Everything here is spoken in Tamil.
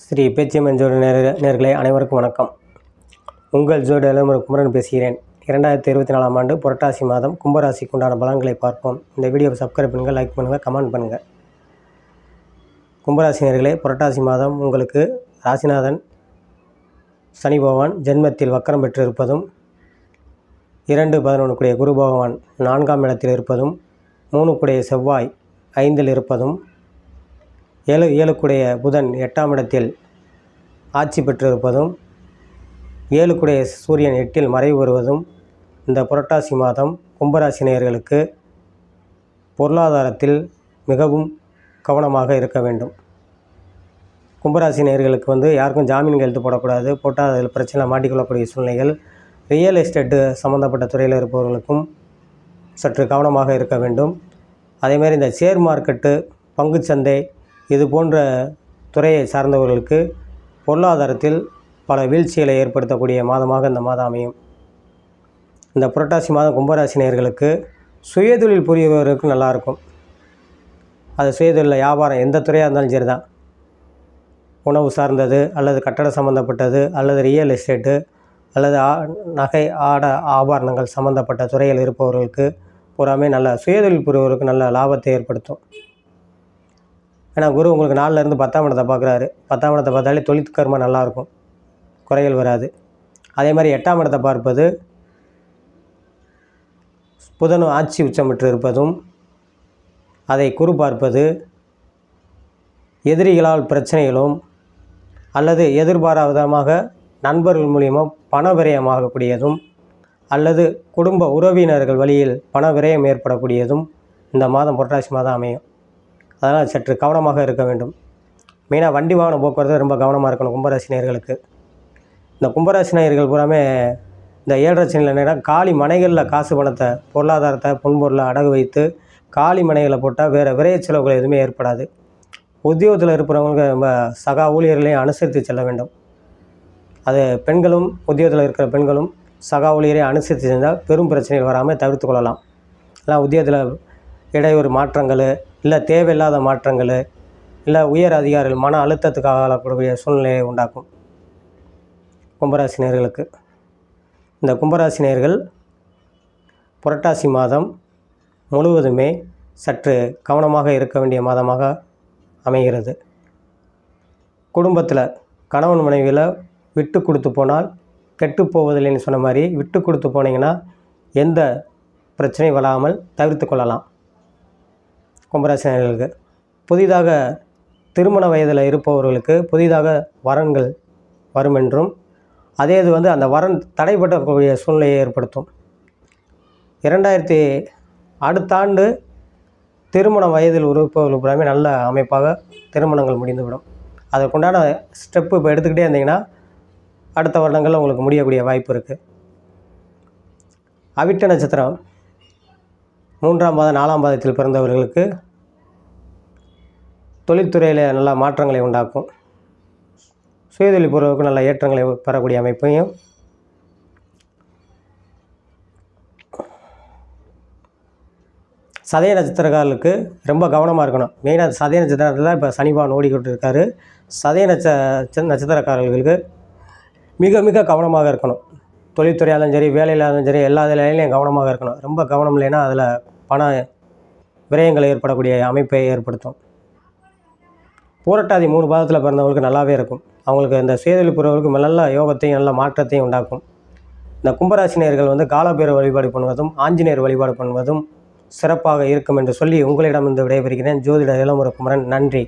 ஸ்ரீ பேச்சியம்மன் ஜோடி நேர நேர்களை அனைவருக்கும் வணக்கம். உங்கள் ஜோடி இளமுறை குமரன் பேசுகிறேன். இரண்டாயிரத்தி இருபத்தி நாலாம் ஆண்டு புரட்டாசி மாதம் கும்பராசிக்கு உண்டான பலன்களை பார்ப்போம். இந்த வீடியோவை சப்ஸ்கிரைப் பண்ணுங்கள் லைக் பண்ணுங்கள் கமெண்ட் பண்ணுங்கள் கும்பராசி நேர்களே புரட்டாசி மாதம் உங்களுக்கு ராசிநாதன் சனி பகவான் ஜென்மத்தில் வக்கரம் பெற்றிருப்பதும் இரண்டு பதினொன்று குரு பகவான் நான்காம் இடத்தில் இருப்பதும் மூணு செவ்வாய் ஐந்தில் இருப்பதும் ஏழு ஏழுக்குடைய புதன் எட்டாம் இடத்தில் ஆட்சி பெற்றிருப்பதும் ஏழுக்குடைய சூரியன் எட்டில் மறைவு வருவதும் இந்த புரட்டாசி மாதம் கும்பராசினியர்களுக்கு பொருளாதாரத்தில் மிகவும் கவனமாக இருக்க வேண்டும். கும்பராசி நேயர்களுக்கு வந்து யாருக்கும் ஜாமீன் கையெழுத்து போடக்கூடாது. போட்டால் அதில் பிரச்சனை மாட்டிக்கொள்ளக்கூடிய சூழ்நிலைகள். ரியல் எஸ்டேட்டு சம்மந்தப்பட்ட துறையில் இருப்பவர்களுக்கும் சற்று கவனமாக இருக்க வேண்டும். அதேமாதிரி இந்த ஷேர் மார்க்கெட்டு பங்குச்சந்தை இது போன்ற துறையை சார்ந்தவர்களுக்கு பொருளாதாரத்தில் பல வீழ்ச்சிகளை ஏற்படுத்தக்கூடிய மாதமாக இந்த மாதம் அமையும். இந்த புரட்டாசி மாதம் கும்பராசி நேர்களுக்கு சுயதொழில் புரியவர்களுக்கு நல்லாயிருக்கும் அது சுயதொழில் வியாபாரம் எந்த துறையாக இருந்தாலும் சரி தான். உணவு சார்ந்தது அல்லது கட்டட சம்மந்தப்பட்டது அல்லது ரியல் எஸ்டேட்டு அல்லது ஆ நகை ஆட ஆபரணங்கள் சம்மந்தப்பட்ட துறையில் இருப்பவர்களுக்கு பூராமே நல்ல சுயதொழில் புரிவர்களுக்கு நல்ல லாபத்தை ஏற்படுத்தும். ஏன்னா குரு உங்களுக்கு நாலுலேருந்து பத்தாம் இடத்தை பார்க்குறாரு. பத்தாம் இடத்தை பார்த்தாலே தொழில் கர்மா நல்லாயிருக்கும். குறைகள் வராது. அதே மாதிரி எட்டாம் இடத்தை பார்ப்பது புதனும் ஆட்சி உச்சமிட்டு இருப்பதும் அதை குறு பார்ப்பது எதிரிகளால் பிரச்சனைகளும் அல்லது எதிர்பாராவிதமாக நண்பர்கள் மூலியமாக பண விரயமாகக்கூடியதும் அல்லது குடும்ப உறவினர்கள் வழியில் பண விரயம் ஏற்படக்கூடியதும் இந்த மாதம் புரட்டாசி மாதம் அமையும். அதனால் சற்று கவனமாக இருக்க வேண்டும். மெயினாக வண்டி வாகன போக்குவரத்து ரொம்ப கவனமாக இருக்கணும் கும்பராசி நேயர்களுக்கு இந்த கும்பராசி நேயர்கள் பூராமே இந்த ஏழரை சனியில் என்னன்னா காலி மனைகளில் காசு பணத்தை பொருளாதாரத்தை பொன்பொருளை அடகு வைத்து காலி மனைகளை போட்டால் வேறு விரைய செலவுகள் எதுவுமே ஏற்படாது. உத்தியோகத்தில் இருக்கிறவங்களுக்கு நம்ம சகா ஊழியர்களையும் அனுசரித்து செல்ல வேண்டும். அது பெண்களும் உத்தியோகத்தில் இருக்கிற பெண்களும் சகா ஊழியரை அனுசரித்து செஞ்சால் பெரும் பிரச்சனைகள் வராமல் தவிர்த்து கொள்ளலாம். இல்லை உத்தியோகத்தில் இடையூறு மாற்றங்கள் இல்லை தேவையில்லாத மாற்றங்கள் இல்லை உயர் அதிகாரிகள் மன அழுத்தத்துக்காக ஆளக்கூடிய சூழ்நிலையை உண்டாக்கும். கும்பராசினியர்களுக்கு இந்த கும்பராசினியர்கள் புரட்டாசி மாதம் முழுவதுமே சற்று கவனமாக இருக்க வேண்டிய மாதமாக அமைகிறது. குடும்பத்தில் கணவன் மனைவியில் விட்டு கொடுத்து போனால் கெட்டு போவதில்லைன்னு சொன்ன மாதிரி விட்டு கொடுத்து போனீங்கன்னா எந்த பிரச்சனையும் வராமல் தவிர்த்து கொள்ளலாம். கும்பராசினர்களுக்கு புதிதாக திருமண வயதில் இருப்பவர்களுக்கு புதிதாக வரன்கள் வரும் என்றும் அதே இது வந்து அந்த வரன் தடைப்படக்கூடிய சூழ்நிலையை ஏற்படுத்தும். இரண்டாயிரத்தி அடுத்த ஆண்டு திருமண வயதில் இருப்பவர்கள் பூராமே நல்ல அமைப்பாக திருமணங்கள் முடிந்துவிடும். அதற்குண்டான ஸ்டெப்பு இப்போ எடுத்துக்கிட்டே இருந்தீங்கன்னா அடுத்த வருடங்களில் உங்களுக்கு முடியக்கூடிய வாய்ப்பு இருக்குது அவிட்ட நட்சத்திரம் மூன்றாம் பாதம் நாலாம் பாதத்தில் பிறந்தவர்களுக்கு தொழில்துறையில் நல்ல மாற்றங்களை உண்டாக்கும். சுயதொழில் பூர்வக்கு நல்ல ஏற்றங்களை பெறக்கூடிய அமைப்பையும் சதய நட்சத்திரக்காரர்களுக்கு ரொம்ப கவனமாக இருக்கணும். மெயினாக சதய நட்சத்திரத்தில் தான் இப்போ சனிபான் ஓடிக்கிட்டு இருக்காரு. சதய நட்ச நட்சத்திரக்காரர்களுக்கு மிக மிக கவனமாக இருக்கணும். தொழில்துறையாலும் சரி வேலையிலாலும் இருந்தாலும் சரி எல்லா வேலையிலையும் கவனமாக இருக்கணும். ரொம்ப கவனம் இல்லைன்னா அதில் பண விரயங்கள் ஏற்படக்கூடிய அமைப்பை ஏற்படுத்தும். பூரட்டாதி மூணு பாதத்தில் பிறந்தவங்களுக்கு நல்லாவே இருக்கும். அவங்களுக்கு இந்த சுயதொழிப்புறவர்களுக்கு நல்ல யோகத்தையும் நல்ல மாற்றத்தையும் உண்டாக்கும். இந்த கும்பராசினியர்கள் வந்து காலபேர வழிபாடு பண்ணுவதும் ஆஞ்சநேயர் வழிபாடு பண்ணுவதும் சிறப்பாக இருக்கும் என்று சொல்லி உங்களிடம் இருந்து விடைபெறுகிறேன். ஜோதிட இளமுறை குமரன் நன்றி.